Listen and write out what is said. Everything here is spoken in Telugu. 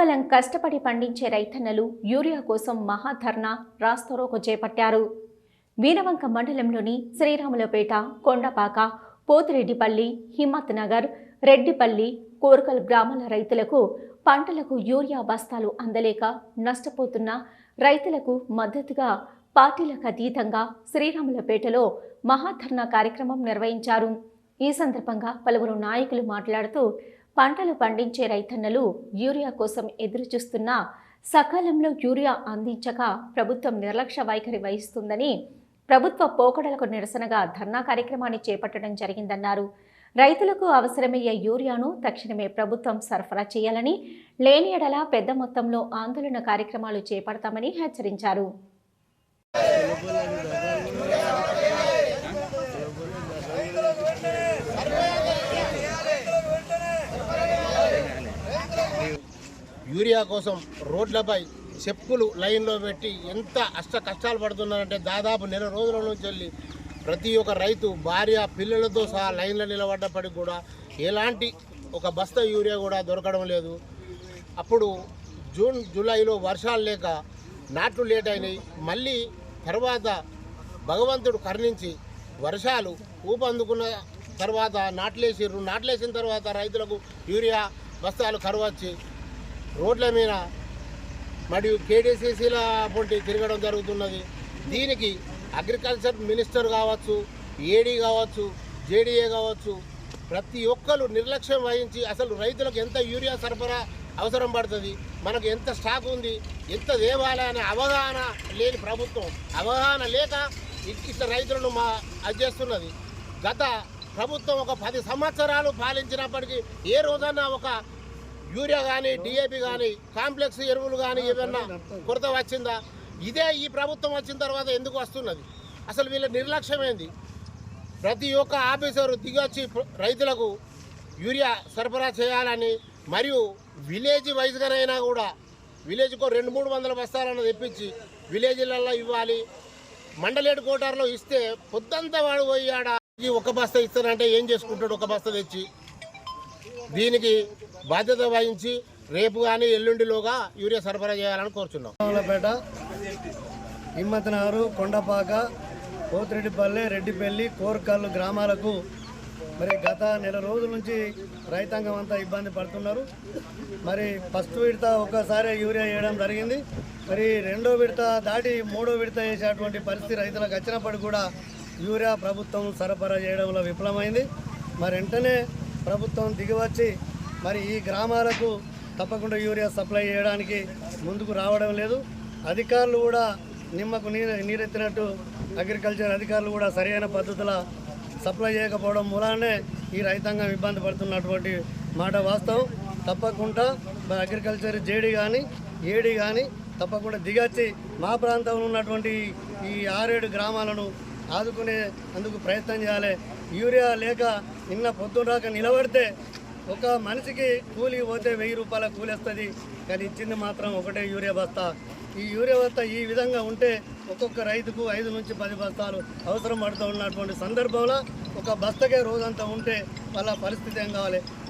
రావుకాలం కష్టపడి పండించే రైతన్నలు యూరియా కోసం మహాధర్నా రాస్తరోకు చేపట్టారు. వీరవంక మండలంలోని శ్రీరాములపేట కొండపాక పోతిరెడ్డిపల్లి హిమ్మత్ నగర్ రెడ్డిపల్లి కోరకల్ గ్రామాల రైతులకు పంటలకు యూరియా బస్తాలు అందలేక నష్టపోతున్న రైతులకు మద్దతుగా పార్టీలకు అతీతంగా శ్రీరాములపేటలో మహాధర్నా కార్యక్రమం నిర్వహించారు. ఈ సందర్భంగా పలువురు నాయకులు మాట్లాడుతూ పంటలు పండించే రైతన్నలు యూరియా కోసం ఎదురుచూస్తున్నా సకాలంలో యూరియా అందించక ప్రభుత్వం నిర్లక్ష్య వైఖరి వహిస్తుందని ప్రభుత్వ పోకడలకు నిరసనగా ధర్నా కార్యక్రమాన్ని చేపట్టడం జరిగిందన్నారు. రైతులకు అవసరమయ్యే యూరియాను తక్షణమే ప్రభుత్వం సరఫరా చేయాలని లేని ఎడల పెద్ద మొత్తంలో ఆందోళన కార్యక్రమాలు చేపడతామని హెచ్చరించారు. యూరియా కోసం రోడ్లపై చెప్పులు లైన్లో పెట్టి ఎంత అష్ట కష్టాలు పడుతున్నారంటే దాదాపు నెల రోజుల నుంచి వెళ్ళి ప్రతి ఒక్క రైతు భార్య పిల్లలతో సహా లైన్లో నిలబడ్డప్పటికి కూడా ఎలాంటి ఒక బస్తా యూరియా కూడా దొరకడం లేదు. అప్పుడు జూన్ జూలైలో వర్షాలు లేక నాట్లు లేట్ అయినాయి. మళ్ళీ తర్వాత భగవంతుడు కరుణించి వర్షాలు ఊపందుకున్న తర్వాత నాట్లేసిర్రు. నాట్లేసిన తర్వాత రైతులకు యూరియా బస్తాలు కరువచ్చి రోడ్ల మీద మరియు కేడీసీసీల పొంటి తిరగడం జరుగుతున్నది. దీనికి అగ్రికల్చర్ మినిస్టర్ కావచ్చు ఏడీ కావచ్చు జేడీఏ కావచ్చు ప్రతి ఒక్కరు నిర్లక్ష్యం వహించి అసలు రైతులకు ఎంత యూరియా సరఫరా అవసరం పడుతుంది మనకు ఎంత స్టాక్ ఉంది ఎంత దేవాలయ అనే అవగాహన లేని ప్రభుత్వం అవగాహన లేక ఇ- ఇట్లా రైతులను మా అది చేస్తున్నది. గత ప్రభుత్వం ఒక పది సంవత్సరాలు పాలించినప్పటికీ ఏ రోజన్నా ఒక యూరియా కానీ డిఏపి కానీ కాంప్లెక్స్ ఎరువులు కానీ ఏమన్నా కొరత వచ్చిందా? ఇదే ఈ ప్రభుత్వం వచ్చిన తర్వాత ఎందుకు వస్తున్నది? అసలు వీళ్ళ నిర్లక్ష్యం ఏంది? ప్రతి ఒక్క ఆఫీసరు దిగొచ్చి రైతులకు యూరియా సరఫరా చేయాలని మరియు విలేజ్ వైజ్గానైనా కూడా విలేజ్కు రెండు మూడు వందల బస్తాలను తెప్పించి విలేజ్లలో ఇవ్వాలి. మండలేడు కోటార్లో ఇస్తే పొద్దంతా వాడు పోయి ఆడ ఒక బస్తా ఇస్తానంటే ఏం చేసుకుంటాడు? ఒక బస్తా తెచ్చి దీనికి బాధ్యత వహించి రేపు కానీ ఎల్లుండిలోగా యూరియా సరఫరా చేయాలని కోరుచున్నాం. రావులపేట హిమ్మతనగరు కొండపాక కోతిరెడ్డిపల్లె రెడ్డిపల్లి కోరకల్లు గ్రామాలకు మరి గత నెల రోజుల నుంచి రైతాంగం అంతా ఇబ్బంది పడుతున్నారు. మరి ఫస్ట్ విడత ఒక్కసారి యూరియా వేయడం జరిగింది. మరి రెండో విడత దాటి మూడో విడత వేసేటువంటి పరిస్థితి రైతులకు వచ్చినప్పటికీ కూడా యూరియా ప్రభుత్వం సరఫరా చేయడంలో విఫలమైంది. మరి వెంటనే ప్రభుత్వం దిగివచ్చి మరి ఈ గ్రామాలకు తప్పకుండా యూరియా సప్లై చేయడానికి ముందుకు రావడం లేదు. అధికారులు కూడా నిమ్మకు నీరు నీరెత్తినట్టు అగ్రికల్చర్ అధికారులు కూడా సరైన పద్ధతిలో సప్లై చేయకపోవడం మూలానే ఈ రైతాంగం ఇబ్బంది పడుతున్నటువంటి మాట వాస్తవం. తప్పకుండా మరి అగ్రికల్చర్ జేడీ కానీ ఏడీ కానీ తప్పకుండా దిగచ్చి మా ప్రాంతంలో ఉన్నటువంటి ఈ ఆరేడు గ్రామాలను ఆదుకునే అందుకు ప్రయత్నం చేయాలి. యూరియా లేక నిన్న పొద్దున్నాక నిలబడితే ఒక మనిషికి కూలి పోతే వెయ్యి రూపాయల కూలి వస్తుంది. కానీ ఇచ్చింది మాత్రం ఒకటే యూరియా బస్తా. ఈ యూరియా బస్తా ఈ విధంగా ఉంటే ఒక్కొక్క రైతుకు ఐదు నుంచి పది బస్తాలు అవసరం పడుతూ ఉన్నటువంటి సందర్భంలో ఒక బస్తకే రోజంతా ఉంటే వాళ్ళ పరిస్థితి ఏం కావాలి?